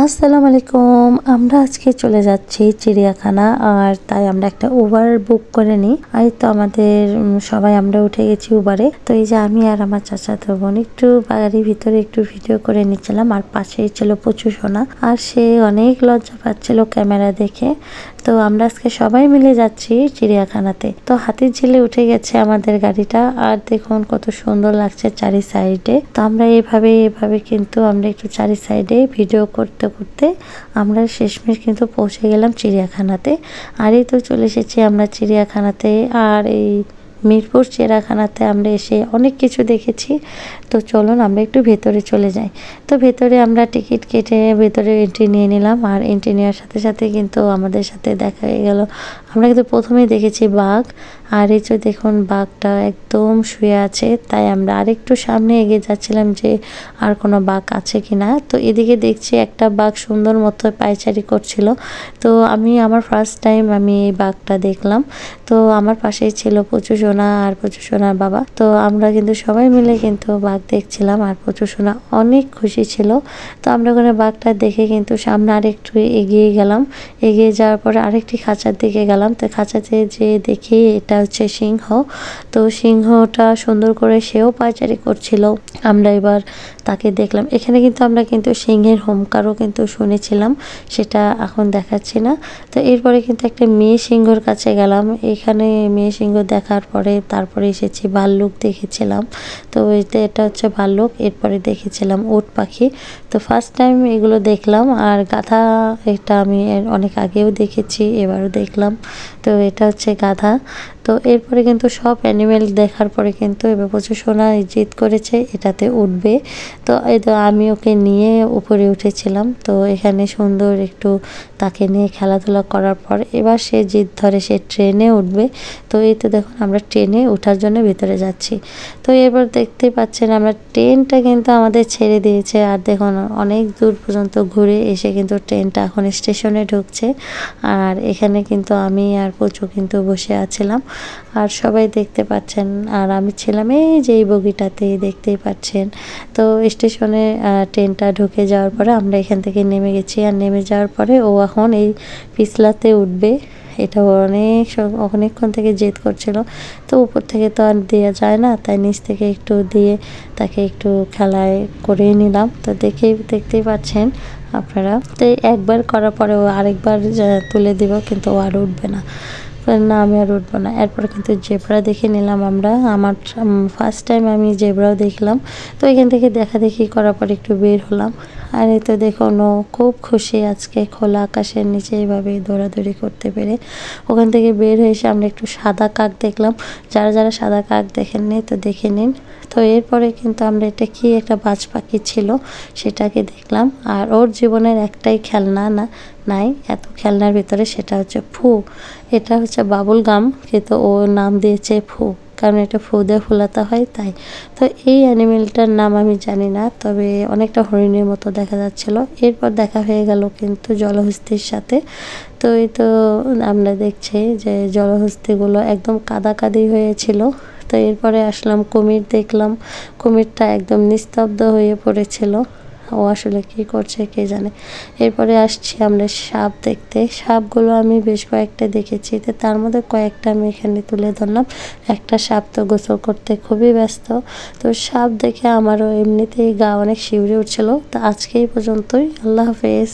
আসসালামু আলাইকুম। আমরা আজকে চলে যাচ্ছি চিড়িয়াখানা, আর তাই আমরা একটা উবার বুক করে নিই। আর তো আমাদের সবাই আমরা উঠে গেছি উবারে তো এই যে আমি আর আমার চাচা তো বোন একটু বাড়ির ভিতরে একটু ভিডিও করে নিচ্ছিলাম, আর পাশেই ছিল প্রচুর সোনা। আর সে অনেক লজ্জা পাচ্ছিল ক্যামেরা দেখে। তো আমরা আজকে সবাই মিলে যাচ্ছি চিড়িয়াখানাতে। তো হাতির ঝিলে উঠে গেছে আমাদের গাড়িটা, আর দেখুন কত সুন্দর লাগছে চারি সাইডে তো আমরা এভাবে এভাবে কিন্তু আমরা একটু চারি সাইডে ভিডিও করতে করতে করতে আমরা শেষমেশ কিন্তু পৌঁছে গেলাম চিড়িয়াখানাতে। আর এই তো চলে এসেছি আমরা চিড়িয়াখানাতে। আর এই মিরপুর চিড়িয়াখানাতে আমরা এসে অনেক কিছু দেখেছি। তো চলুন আমরা একটু ভেতরে চলে যাই। তো ভেতরে আমরা টিকিট কেটে ভেতরে এন্ট্রি নিয়ে নিলাম। আর এন্ট্রি নেওয়ার সাথে সাথে কিন্তু আমাদের সাথে দেখা হয়ে গেল আমরা কিন্তু প্রথমেই দেখেছি বাঘ, আর এই যে দেখুন বাঘটা একদম শুয়ে আছে, তাই আমরা আরেকটু সামনে এগিয়ে যাচ্ছিলাম যে আর কোনো বাঘ আছে কি না তো এদিকে দেখছি একটা বাঘ সুন্দর মতো পায়চারি করছিল। তো আমি আমার ফার্স্ট টাইম আমি এই বাঘটা দেখলাম। তো আমার পাশেই ছিল প্রচুর সোনা আর প্রচুর সোনার বাবা। তো আমরা কিন্তু সবাই মিলে কিন্তু বাঘ দেখছিলাম আর প্রচুর সোনা অনেক খুশি ছিল। তো আমরা ওখানে বাঘটা দেখে কিন্তু সামনে আরেকটু এগিয়ে গেলাম। এগিয়ে যাওয়ার পরে আরেকটি খাঁচার দিকে গেলাম। তো খাঁচাতে যে দেখি এটা হচ্ছে সিংহ। তো সিংহটা সুন্দর করে সেও পায়চারি করছিল। আমরা এবার তাকে দেখলাম। এখানে কিন্তু আমরা কিন্তু সিংহের হোমকারও কিন্তু শুনেছিলাম, সেটা এখন দেখাচ্ছি না। তো এরপরে কিন্তু একটা মেয়ে সিংহর কাছে গেলাম। এখানে মেয়ে সিংহ দেখার পরে তারপরে এসেছি, ভাল্লুক দেখেছিলাম। তো এতে এটা হচ্ছে ভাল্লুক, এরপরে দেখেছিলাম উট পাখি। তো ফার্স্ট টাইম এগুলো দেখলাম, আর গাধা এটা আমি অনেক আগেও দেখেছি, এবারও দেখলাম। তো এটা হচ্ছে গাধা। তো এরপরে কিন্তু সব অ্যানিমেল দেখার পরে কিন্তু এবার প্রচুর সোনা জিত করেছে, এটাতে উঠবে। তো এই তো আমি ওকে নিয়ে উপরে উঠেছিলাম। তো এখানে সুন্দর একটু তাকে নিয়ে খেলাধুলা করার পর এবার সে জিদ ধরে, সে ট্রেনে উঠবে। তো এই তো দেখুন, আমরা ট্রেনে ওঠার জন্য ভিতরে যাচ্ছি। তো এবার দেখতেই পাচ্ছেন, আমরা ট্রেনটা কিন্তু আমাদের ছেড়ে দিয়েছে। আর দেখুন, অনেক দূর পর্যন্ত ঘুরে এসে কিন্তু ট্রেনটা এখন স্টেশনে ঢুকছে। আর এখানে কিন্তু আমি আর প্রচুর কিন্তু বসে আছিলাম। আর সবাই দেখতে পাচ্ছেন। আর আমি ছিলাম এই যে এই বগিটাতেই দেখতেই পাচ্ছেন। তো স্টেশনে ট্রেনটা ঢুকে যাওয়ার পরে আমরা এখান থেকে নেমে গেছি। আর নেমে যাওয়ার পরে ও এখন এই পিছলাতে উঠবে। এটা অনেক অনেকক্ষণ থেকে জেদ করছিল। তো উপর থেকে তো আর দেওয়া যায় না। তাই নিচ থেকে একটু দিয়ে তাকে একটু খেলায় করিয়ে নিলাম। তো দেখেই দেখতেই পাচ্ছেন আপনারা। তো একবার করার পরে ও আরেকবার তুলে দিব, কিন্তু ও আর উঠবে না। না, আমি আর উঠবো না। এরপর কিন্তু জেব্রা দেখে নিলাম আমরা। আমার ফার্স্ট টাইম আমি জেব্রাও দেখলাম। তো এখান থেকে দেখা দেখি করার পর একটু বের হলাম। আর এই তো দেখুন, ও খুব খুশি আজকে খোলা আকাশের নিচে এইভাবে দৌড়াদৌড়ি করতে পেরে। ওখান থেকে বের হয়ে এসে আমরা একটু সাদা কাক দেখলাম। যারা যারা সাদা কাক দেখেননি তো দেখে নিন। তো এরপরে কিন্তু আমরা এটা কি একটা বাজ পাখি ছিল সেটাকে দেখলাম। আর ওর জীবনের একটাই খেলনা না, নাই, এত খেলনার ভিতরে সেটা হচ্ছে ফু। এটা হচ্ছে বাবুল গাম কিন্তু ও নাম দিয়েছে ফু, কারণ এটা ফু দিয়ে ফুলাতে হয় তাই। তো এই অ্যানিমেলটার নাম আমি জানি না, তবে অনেকটা হরিণের মতো দেখা যাচ্ছিল। এরপর দেখা হয়ে গেল কিন্তু জলহস্তির সাথে। তো এই তো আমরা দেখছি যে জলহস্তিগুলো একদম কাদাকাদি হয়েছিল। তো এরপরে আসলাম কুমির, দেখলাম কুমিরটা একদম নিস্তব্ধ হয়ে পড়েছিল। ও আসলে কি করছে কে জানে। এরপরে আসছি আমরা সাপ দেখতে। সাপগুলো আমি বেশ কয়েকটা দেখেছি। তো তার মধ্যে কয়েকটা আমি এখানে তুলে ধরলাম। একটা সাপ তো গোসল করতে খুবই ব্যস্ত। তো সাপ দেখে আমারও এমনিতেই গা অনেক শিউরে উঠছিল। তো আজকে এই পর্যন্তই। আল্লাহ হাফেজ।